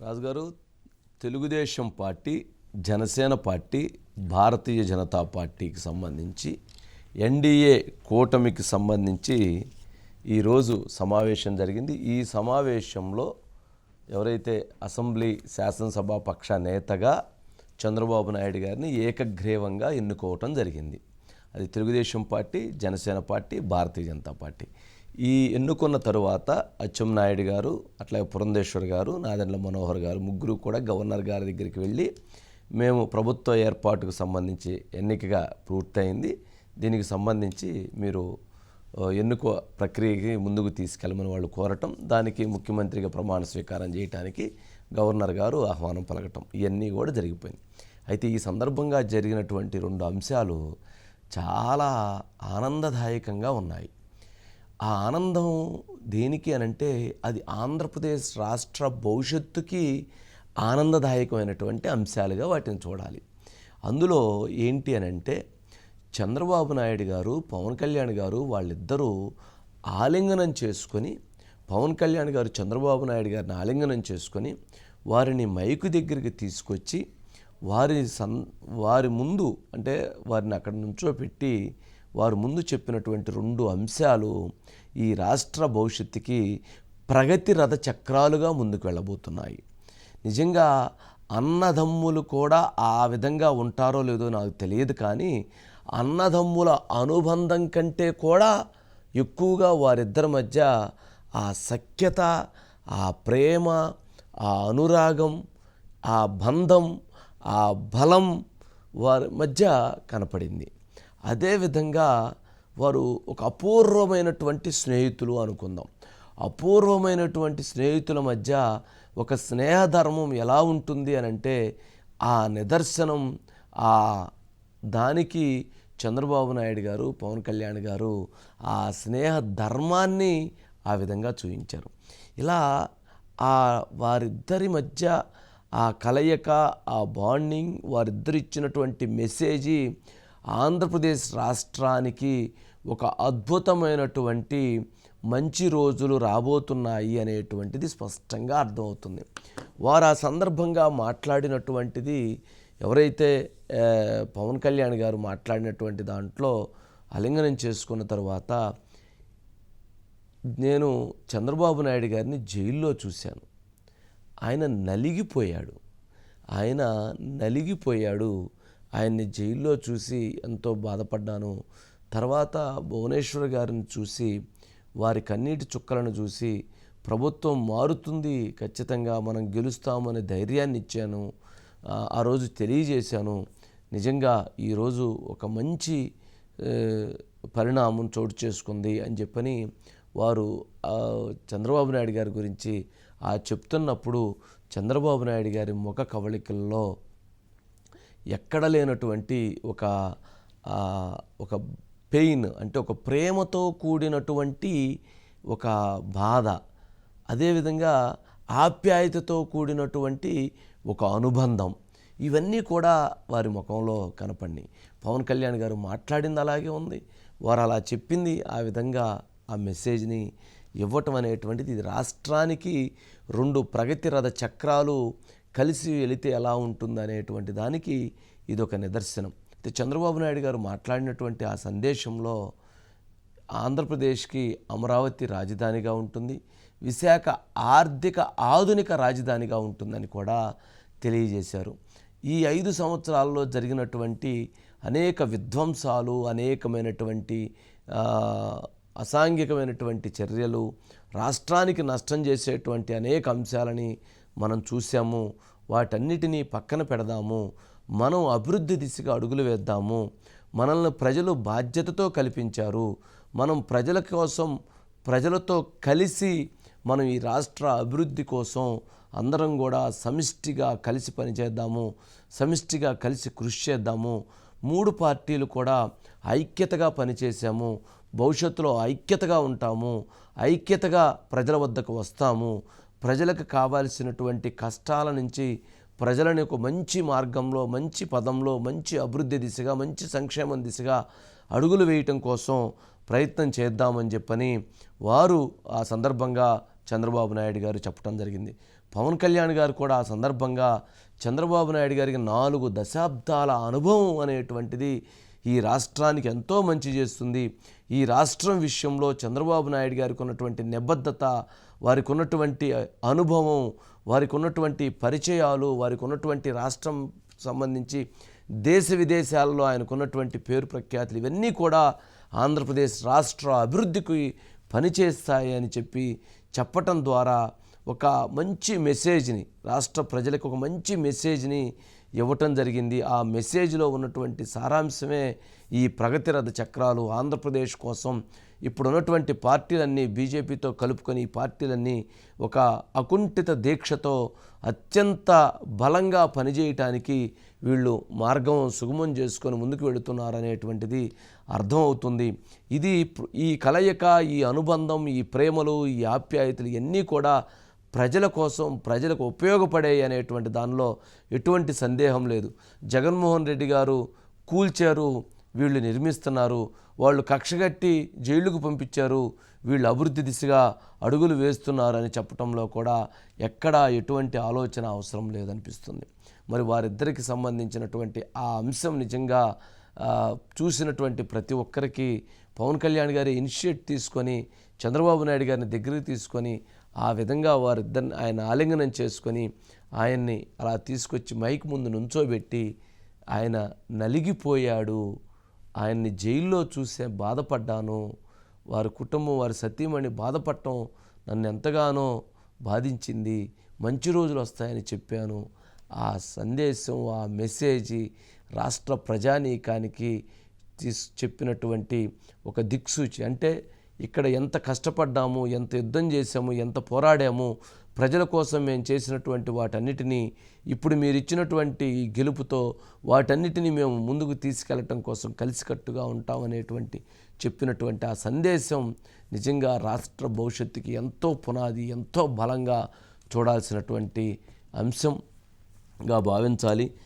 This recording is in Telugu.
రాజుగారు తెలుగుదేశం పార్టీ జనసేన పార్టీ భారతీయ జనతా పార్టీకి సంబంధించి ఎన్డీఏ కూటమికి సంబంధించి ఈరోజు సమావేశం జరిగింది. ఈ సమావేశంలో ఎవరైతే అసెంబ్లీ శాసనసభ పక్ష నేతగా చంద్రబాబు నాయుడు గారిని ఏకగ్రీవంగా ఎన్నుకోవటం జరిగింది. అది Telugu Desam party Janasena party Bharatiya Janata party. ఈ ఎన్నుకున్న తరువాత అచ్చెంనాయుడు గారు అట్లాగే పురంధేశ్వర్ గారు నాదెండ్ల మనోహర్ గారు ముగ్గురు కూడా గవర్నర్ గారి దగ్గరికి వెళ్ళి మేము ప్రభుత్వ ఏర్పాటుకు సంబంధించి ఎన్నికగా పూర్తయింది. దీనికి సంబంధించి మీరు ఎన్నుకో ప్రక్రియకి ముందుకు తీసుకెళ్ళమని వాళ్ళు కోరటం దానికి ముఖ్యమంత్రిగా ప్రమాణ స్వీకారం చేయడానికి గవర్నర్ గారు ఆహ్వానం పలకటం ఇవన్నీ కూడా జరిగిపోయింది. అయితే ఈ సందర్భంగా జరిగినటువంటి రెండు అంశాలు చాలా ఆనందదాయకంగా ఉన్నాయి. ఆ ఆనందం దేనికి అని అంటే అది ఆంధ్రప్రదేశ్ రాష్ట్ర భవిష్యత్తుకి ఆనందదాయకమైనటువంటి అంశాలుగా వాటిని చూడాలి. అందులో ఏంటి అని అంటే చంద్రబాబు నాయుడు గారు పవన్ కళ్యాణ్ గారు వాళ్ళిద్దరూ ఆలింగనం చేసుకొని పవన్ కళ్యాణ్ గారు చంద్రబాబు నాయుడు గారిని ఆలింగనం చేసుకొని వారిని మైకు దగ్గరికి తీసుకొచ్చి వారి సన్ వారి ముందు అంటే వారిని అక్కడ నుంచోపెట్టి వారు ముందు చెప్పినటువంటి రెండు అంశాలు ఈ రాష్ట్ర భవిష్యత్తుకి ప్రగతి రథ చక్రాలుగా ముందుకు వెళ్ళబోతున్నాయి. నిజంగా అన్నదమ్ములు కూడా ఆ విధంగా ఉంటారో లేదో నాకు తెలియదు కానీ అన్నదమ్ముల అనుబంధం కంటే కూడా ఎక్కువగా వారిద్దరి మధ్య ఆ సఖ్యత ఆ ప్రేమ ఆ అనురాగం ఆ బంధం ఆ బలం వారి మధ్య కనపడింది. అదేవిధంగా వారు ఒక అపూర్వమైనటువంటి స్నేహితులు అనుకుందాం. అపూర్వమైనటువంటి స్నేహితుల మధ్య ఒక స్నేహధర్మం ఎలా ఉంటుంది అని అంటే ఆ నిదర్శనం ఆ దానికి చంద్రబాబు నాయుడు గారు పవన్ కళ్యాణ్ గారు ఆ స్నేహ ధర్మాన్ని ఆ విధంగా చూపించారు ఇలా ఆ వారిద్దరి మధ్య ఆ కలయిక ఆ బాండింగ్ వారిద్దరు ఇచ్చినటువంటి మెసేజీ ఆంధ్రప్రదేశ్ రాష్ట్రానికి ఒక అద్భుతమైనటువంటి మంచి రోజులు రాబోతున్నాయి అనేటువంటిది స్పష్టంగా అర్థమవుతుంది. వారు ఆ సందర్భంగా మాట్లాడినటువంటిది ఎవరైతే పవన్ కళ్యాణ్ గారు మాట్లాడినటువంటి దాంట్లో అలింగనం చేసుకున్న తర్వాత నేను చంద్రబాబు నాయుడు గారిని జైల్లో చూశాను. ఆయన నలిగిపోయాడు. ఆయన నలిగిపోయాడు. ఆయన్ని జైల్లో చూసి ఎంతో బాధపడ్డాను. తర్వాత భువనేశ్వర్ గారిని చూసి వారి కన్నీటి చుక్కలను చూసి ప్రభుత్వం మారుతుంది ఖచ్చితంగా మనం గెలుస్తామనే ధైర్యాన్ని ఇచ్చాను. ఆ, రోజు తెలియజేశాను. నిజంగా ఈరోజు ఒక మంచి పరిణామం చోటు చేసుకుంది అని చెప్పని వారు చంద్రబాబు నాయుడు గారి గురించి ఆ చెప్తున్నప్పుడు చంద్రబాబు నాయుడు గారి ముఖ కవళికల్లో ఎక్కడ లేనటువంటి ఒక ఒక పెయిన్ అంటే ఒక ప్రేమతో కూడినటువంటి ఒక బాధ అదేవిధంగా ఆప్యాయతతో కూడినటువంటి ఒక అనుబంధం ఇవన్నీ కూడా వారి ముఖంలో కనపడినాయి. పవన్ కళ్యాణ్ గారు మాట్లాడింది అలాగే ఉంది. వారు అలా చెప్పింది ఆ విధంగా ఆ మెసేజ్ని ఇవ్వటం అనేటువంటిది ఇది రాష్ట్రానికి రెండు ప్రగతి రథ చక్రాలు కలిసి వెళితే ఎలా ఉంటుంది అనేటువంటి దానికి ఇది ఒక నిదర్శనం. అయితే చంద్రబాబు నాయుడు గారు మాట్లాడినటువంటి ఆ సందేశంలో ఆంధ్రప్రదేశ్కి అమరావతి రాజధానిగా ఉంటుంది విశాఖ ఆర్థిక ఆధునిక రాజధానిగా ఉంటుందని కూడా తెలియజేశారు. ఈ ఐదు సంవత్సరాల్లో జరిగినటువంటి అనేక విధ్వంసాలు అనేకమైనటువంటి అసాంఘికమైనటువంటి చర్యలు రాష్ట్రానికి నష్టం చేసేటువంటి అనేక అంశాలని మనం చూసాము వాటన్నిటినీ పక్కన పెడదాము మనం అభివృద్ధి దిశగా అడుగులు వేద్దాము మనల్ని ప్రజలు బాధ్యతతో కల్పించారు మనం ప్రజల కోసం ప్రజలతో కలిసి మనం ఈ రాష్ట్ర అభివృద్ధి కోసం అందరం కూడా సమిష్టిగా కలిసి పనిచేద్దాము సమిష్టిగా కలిసి కృషి చేద్దాము. మూడు పార్టీలు కూడా ఐక్యతగా పనిచేసాము భవిష్యత్తులో ఐక్యతగా ఉంటాము ఐక్యతగా ప్రజల వద్దకు వస్తాము. ప్రజలకు కావాల్సినటువంటి కష్టాల నుంచి ప్రజలను ఒక మంచి మార్గంలో మంచి పదంలో మంచి అభివృద్ధి దిశగా మంచి సంక్షేమం దిశగా అడుగులు వేయటం కోసం ప్రయత్నం చేద్దామని చెప్పని వారు ఆ సందర్భంగా చంద్రబాబు నాయుడు గారు చెప్పడం జరిగింది. పవన్ కళ్యాణ్ గారు కూడా ఆ సందర్భంగా చంద్రబాబు నాయుడు గారికి నాలుగు దశాబ్దాల అనుభవం అనేటువంటిది ఈ రాష్ట్రానికి ఎంతో మంచి చేస్తుంది. ఈ రాష్ట్రం విషయంలో చంద్రబాబు నాయుడు గారికి ఉన్నటువంటి నిబద్ధత వారికి ఉన్నటువంటి అనుభవం వారికి ఉన్నటువంటి పరిచయాలు వారికి ఉన్నటువంటి రాష్ట్రం సంబంధించి దేశ విదేశాలలో ఆయనకున్నటువంటి పేరు ప్రఖ్యాతులు ఇవన్నీ కూడా ఆంధ్రప్రదేశ్ రాష్ట్ర అభివృద్ధికి పనిచేస్తాయి అని చెప్పి చెప్పటం ద్వారా ఒక మంచి మెసేజ్ని రాష్ట్ర ప్రజలకు ఒక మంచి మెసేజ్ని ఇవ్వటం జరిగింది. ఆ మెసేజ్లో ఉన్నటువంటి సారాంశమే ఈ ప్రగతి రథ చక్రాలు. ఆంధ్రప్రదేశ్ కోసం ఇప్పుడు ఉన్నటువంటి పార్టీలన్నీ బీజేపీతో కలుపుకొని ఈ పార్టీలన్నీ ఒక అకుంఠిత దీక్షతో అత్యంత బలంగా పనిచేయటానికి వీళ్ళు మార్గం సుగమం చేసుకొని ముందుకు వెళుతున్నారనేటువంటిది అర్థమవుతుంది. ఇది ఈ కలయిక ఈ అనుబంధం ఈ ప్రేమలు ఈ ఆప్యాయతలు ఇవన్నీ కూడా ప్రజల కోసం ప్రజలకు ఉపయోగపడే అనేటువంటి దానిలో ఎటువంటి సందేహం లేదు. జగన్మోహన్ రెడ్డి గారు కూల్చారు వీళ్ళు నిర్మిస్తున్నారు వాళ్ళు కక్షగట్టి జైలుకు పంపించారు వీళ్ళు అభివృద్ధి దిశగా అడుగులు వేస్తున్నారని చెప్పడంలో కూడా ఎక్కడా ఎటువంటి ఆలోచన అవసరం లేదనిపిస్తుంది. మరి వారిద్దరికి సంబంధించినటువంటి ఆ అంశం నిజంగా చూసినటువంటి ప్రతి ఒక్కరికి పవన్ కళ్యాణ్ గారి ఇనిషియేట్ తీసుకొని చంద్రబాబు నాయుడు గారిని దగ్గరికి తీసుకొని ఆ విధంగా వారిద్దరిని ఆయన ఆలింగనం చేసుకొని ఆయన్ని అలా తీసుకొచ్చి మైక్ ముందు నుంచోబెట్టి ఆయన నలిగిపోయాడు. ఆయన్ని జైల్లో చూసే బాధపడ్డాను. వారి కుటుంబం వారి సతీమణి బాధపడటం నన్ను ఎంతగానో బాధించింది. మంచి రోజులు వస్తాయని చెప్పాను. ఆ సందేశం ఆ మెసేజ్ రాష్ట్ర ప్రజానీకానికి తీసు చెప్పినటువంటి ఒక దిక్సూచి అంటే ఇక్కడ ఎంత కష్టపడ్డాము ఎంత యుద్ధం చేశాము ఎంత పోరాడాము ప్రజల కోసం మేము చేసినటువంటి వాటన్నిటినీ ఇప్పుడు మీరు ఇచ్చినటువంటి గెలుపుతో వాటన్నిటినీ మేము ముందుకు తీసుకెళ్ళటం కోసం కలిసికట్టుగా ఉంటామనేటువంటి చెప్పినటువంటి ఆ సందేశం నిజంగా రాష్ట్ర భవిష్యత్తుకి ఎంతో పునాది ఎంతో బలంగా చూడాల్సినటువంటి అంశంగా భావించాలి.